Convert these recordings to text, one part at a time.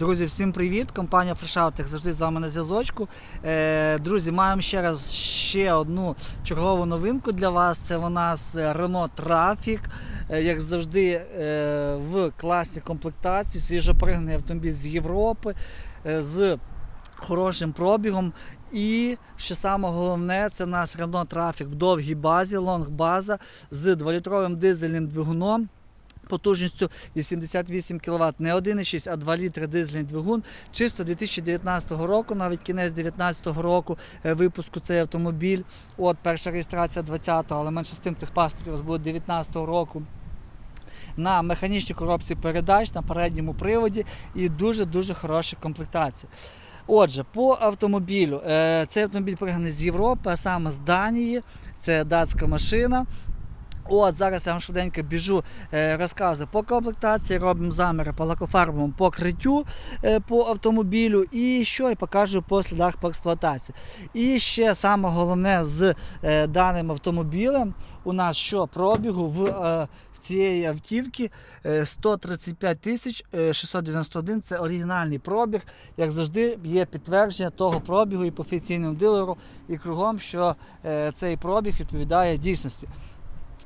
Друзі, всім привіт! Компанія FreshOut, як завжди з вами на зв'язочку. Е, друзі, маємо ще раз ще одну чергову новинку для вас. Це у нас Renault Trafic. Е, як завжди, е, в класній комплектації, свіжопригнаний автомобіль з Європи, з хорошим пробігом. І що саме головне, це у нас Renault Trafic в довгій базі, лонг-база з 2-літровим дизельним двигуном. Потужністю 88 кВт, не 1,6, а 2 літри дизельний двигун. Чисто 2019 року, навіть кінець 2019 року е, випуску цей автомобіль. От перша реєстрація 20-го, але менше з тим техпаспорт у вас буде 2019 року. На механічній коробці передач, на передньому приводі і дуже-дуже хороша комплектація. Отже, по автомобілю. Е, Цей автомобіль пригнаний з Європи, а саме з Данії. Це датська машина. От зараз я вам швиденько біжу, е, розказую по комплектації, робимо заміри по лакофарбовому покриттю е, по автомобілю і що і покажу по слідах по експлуатації. І ще саме головне з е, даним автомобілем у нас що пробігу в, цієї автівки е, 135 тисяч е, 691 це оригінальний пробіг. Як завжди, є підтвердження того пробігу і по офіційному дилеру, і кругом, що цей пробіг відповідає дійсності.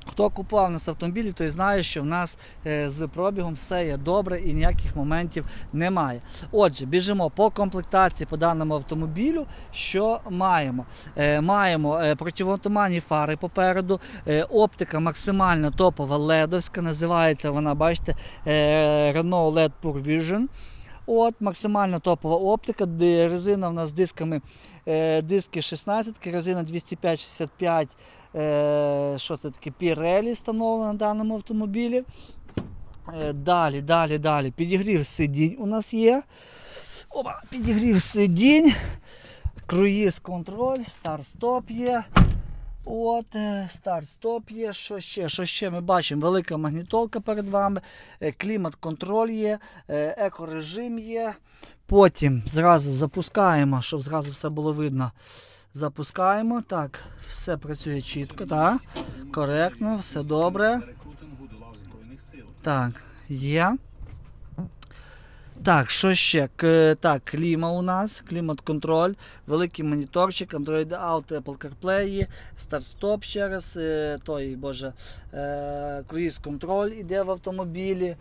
Хто купував нас автомобілі, той знає, що в нас е, з пробігом все є добре і ніяких моментів немає. Отже, біжимо по комплектації по даному автомобілю. Що маємо? Е, маємо е, противотуманні фари попереду, оптика максимально топова ледовська, називається вона, бачите, Renault LED Pure Vision. От, максимально топова оптика, де резина у нас з дисками, е, диски 16, резина 205-65 Е, що це таке Pirelli встановлено на даному автомобілі. Е, Далі, далі, далі. Підігрів сидінь у нас є. Опа, підігрів сидінь. Круїз контроль, старт-стоп є. От, е, старт-стоп є. Що ще? Що ще ми бачимо? Велика магнітолка перед вами, е, клімат-контроль є, е, екорежим є. Потім зразу запускаємо, щоб зразу все було видно. Запускаємо. Так, все працює чітко, так. Коректно, все добре. Так, є. Так, що ще? К- так, кліма у нас, клімат-контроль, великий моніторчик, Android Auto, Apple CarPlay, старт-стоп ще раз, е, той, боже, е, круїз-контроль іде в автомобілі.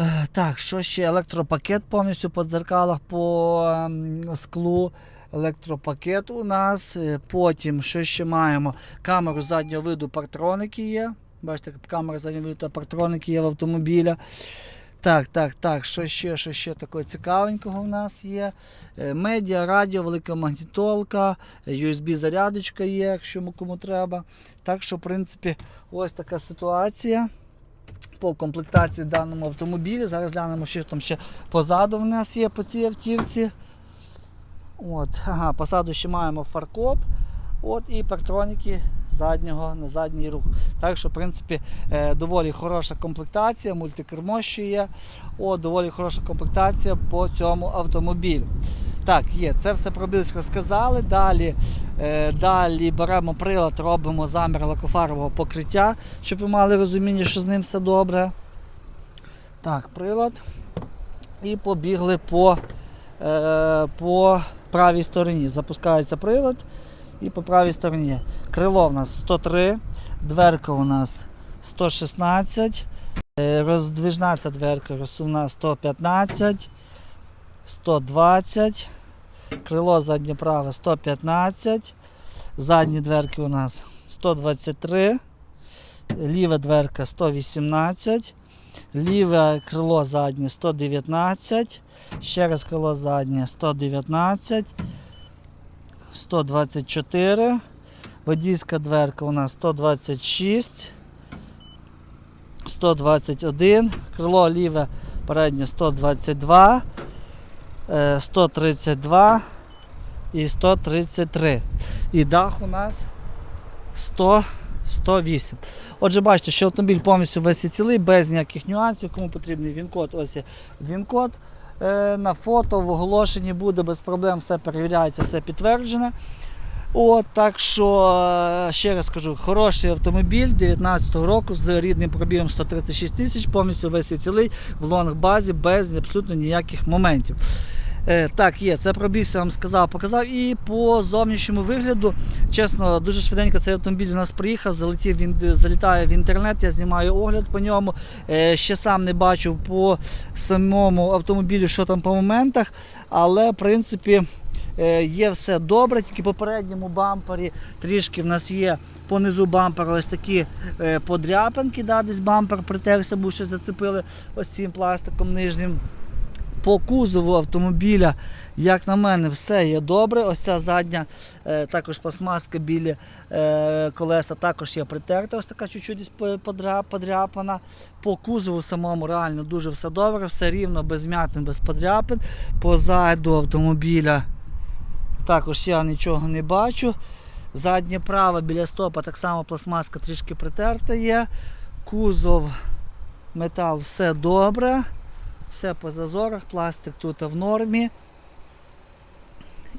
Е, Так, що ще? Електропакет повністю по дзеркалах, по ем, склу. Електропакет у нас. Потім, що ще маємо? Камеру заднього виду, партроники є. Бачите, камера заднього виду та партроники є в автомобіля. Так, так, так, що ще, що ще такого цікавенького в нас є. Е, Медіа, радіо, велика магнітолка, USB-зарядочка є, якщо кому треба. Так що, в принципі, ось така ситуація по комплектації даному автомобілі. Зараз глянемо, що там ще позаду в нас є по цій автівці. От, ага, позаду ще маємо фаркоп. От і партроніки заднього на задній рух. Так що, в принципі, е, доволі хороша комплектація, мультикермо ще є. От, доволі хороша комплектація по цьому автомобілю. Так, є, це все про більш розказали. Далі, е, далі беремо прилад, робимо замір лакофарового покриття, щоб ви мали розуміння, що з ним все добре. Так, прилад. І побігли по, е, по правій стороні. Запускається прилад і по правій стороні. Крило у нас 103, дверка у нас 116, е, роздвижна ця дверка розсувна 115, 120, крило заднє праве 115, задні дверки у нас 123, ліва дверка 118, ліве крило заднє 119, ще раз крило заднє 119. 124. Водійська дверка у нас 126. 121. Крило ліве переднє 122. е, 132 і 133. І дах у нас 100. 108. Отже, бачите, що автомобіль повністю весь цілий, без ніяких нюансів. Кому потрібний він-код, ось є він-код. Е, на фото в оголошенні буде без проблем, все перевіряється, все підтверджене. От так що е, ще раз кажу, хороший автомобіль 19-го року з рідним пробігом 136 тисяч, повністю весь цілий в лонг-базі без абсолютно ніяких моментів. Е, так, є, це пробігся, вам сказав, показав. І по зовнішньому вигляду, чесно, дуже швиденько цей автомобіль у нас приїхав, залетів він, залітає в інтернет, я знімаю огляд по ньому. Е, ще сам не бачив по самому автомобілю, що там по моментах, але в принципі. Е, Є все добре, тільки по передньому бампері трішки в нас є понизу бампера ось такі подряпинки, да, десь бампер притерся, був щось зацепили ось цим пластиком нижнім. По кузову автомобіля, як на мене, все є добре. Ось ця задня е, також пластмаска біля е, колеса також є притерта, ось така чуть-чуть подряпана. По кузову самому реально дуже все добре, все рівно, без м'ятин, без подряпин. Позаду автомобіля також я нічого не бачу. Заднє право біля стопа так само пластмаска трішки притерта є. Кузов, метал, все добре. Все по зазорах, пластик тут в нормі.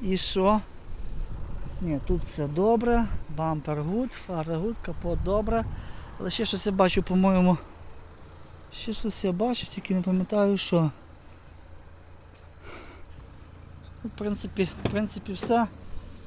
І що? Ні, тут все добре. Бампер гуд, фара гуд, капот добре. Але ще щось я бачу, по-моєму. Ще щось я бачу, тільки не пам'ятаю що. Ну, В принципі, в принципі, все.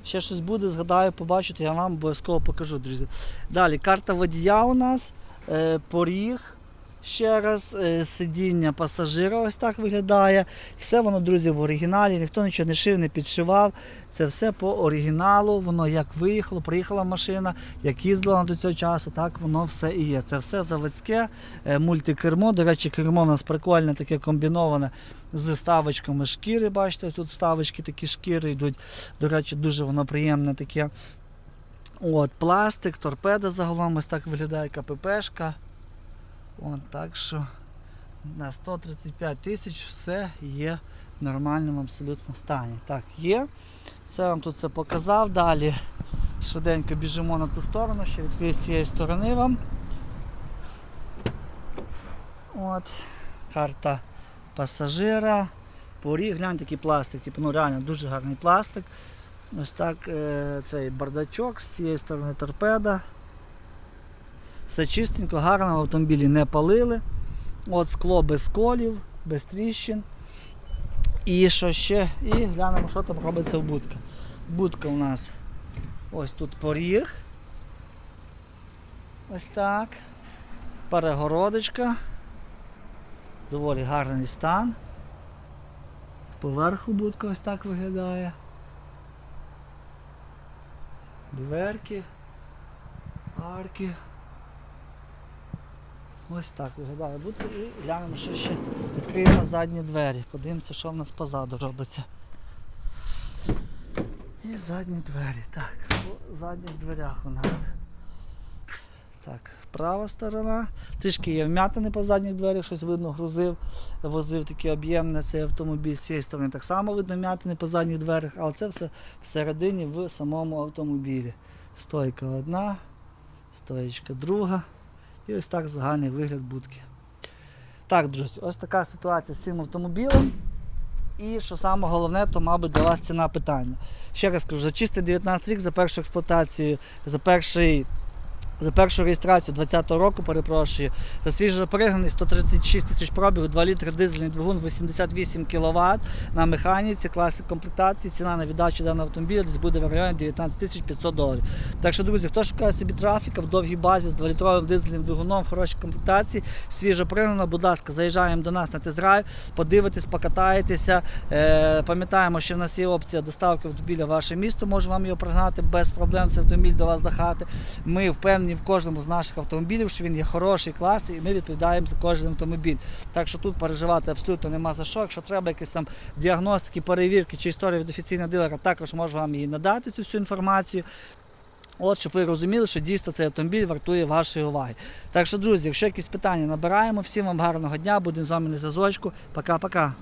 Ще щось буде, згадаю, побачу, я вам обов'язково покажу, друзі. Далі, карта водія у нас, е, поріг. Ще раз, е, сидіння пасажира ось так виглядає. Все воно, друзі, в оригіналі, ніхто нічого не шив, не підшивав. Це все по оригіналу, воно як виїхало, приїхала машина, як їздила до цього часу, так воно все і є. Це все заводське, е, мультикермо. До речі, кермо у нас прикольне, таке комбіноване з ставочками шкіри. Бачите, тут ставочки такі шкіри йдуть. До речі, дуже воно приємне таке. От, пластик, торпеда загалом ось так виглядає КППшка. От, так що на 135 тисяч все є в нормальному абсолютно стані. Так, є. Це вам тут це показав. Далі швиденько біжимо на ту сторону, ще відкрию з цієї сторони вам. От, карта пасажира. Поріг, гляньте, який пластик, типу, ну реально дуже гарний пластик. Ось так е, цей бардачок, з цієї сторони торпеда. Все чистенько, гарно в автомобілі не палили. От скло без колів, без тріщин. І що ще? І глянемо, що там робиться в будка. Будка у нас ось тут поріг. Ось так. Перегородочка. Доволі гарний стан. Поверху будка ось так виглядає. Дверки, арки. Ось так виглядає будка і глянемо, що ще відкриємо задні двері. Подивимося, що в нас позаду робиться. І задні двері. Так, по задніх дверях у нас. Так, права сторона. Трішки є вм'ятини по задніх дверях, щось видно, грузив, возив таке об'ємне цей автомобіль з цієї сторони. Так само видно вм'ятини по задніх дверях, але це все всередині в самому автомобілі. Стойка одна, стоєчка друга. І ось так загальний вигляд будки. Так, друзі, ось така ситуація з цим автомобілем. І що саме головне, то, мабуть, для вас ціна питання. Ще раз кажу, за чистий 19 рік, за першу експлуатацію, за перший. За першу реєстрацію 2020 року, перепрошую, за свіжо перегнаний 136 тисяч пробігу, 2 літри дизельний двигун, 88 кВт на механіці, класик комплектації, ціна на віддачу даного автомобіля десь буде в районі 19 тисяч 500 доларів. Так що, друзі, хто шукає собі трафіка в довгій базі з 2-літровим дизельним двигуном в хорошій комплектації, свіжо пригнано, будь ласка, заїжджаємо до нас на тест-драйв, подивитесь, покатаєтеся. Е, пам'ятаємо, що в нас є опція доставки автомобіля в ваше місто, може вам його пригнати без проблем, цей автомобіль до вас до хати. Ми в кожному з наших автомобілів, що він є хороший, класний, і ми відповідаємо за кожен автомобіль. Так що тут переживати абсолютно нема за що. Якщо треба якісь там діагностики, перевірки чи історії від офіційного дилера, також можу вам її надати цю всю інформацію. От, щоб ви розуміли, що дійсно цей автомобіль вартує вашої уваги. Так що, друзі, якщо якісь питання набираємо, всім вам гарного дня, будемо з вами на зв'язочку. Пока-пока.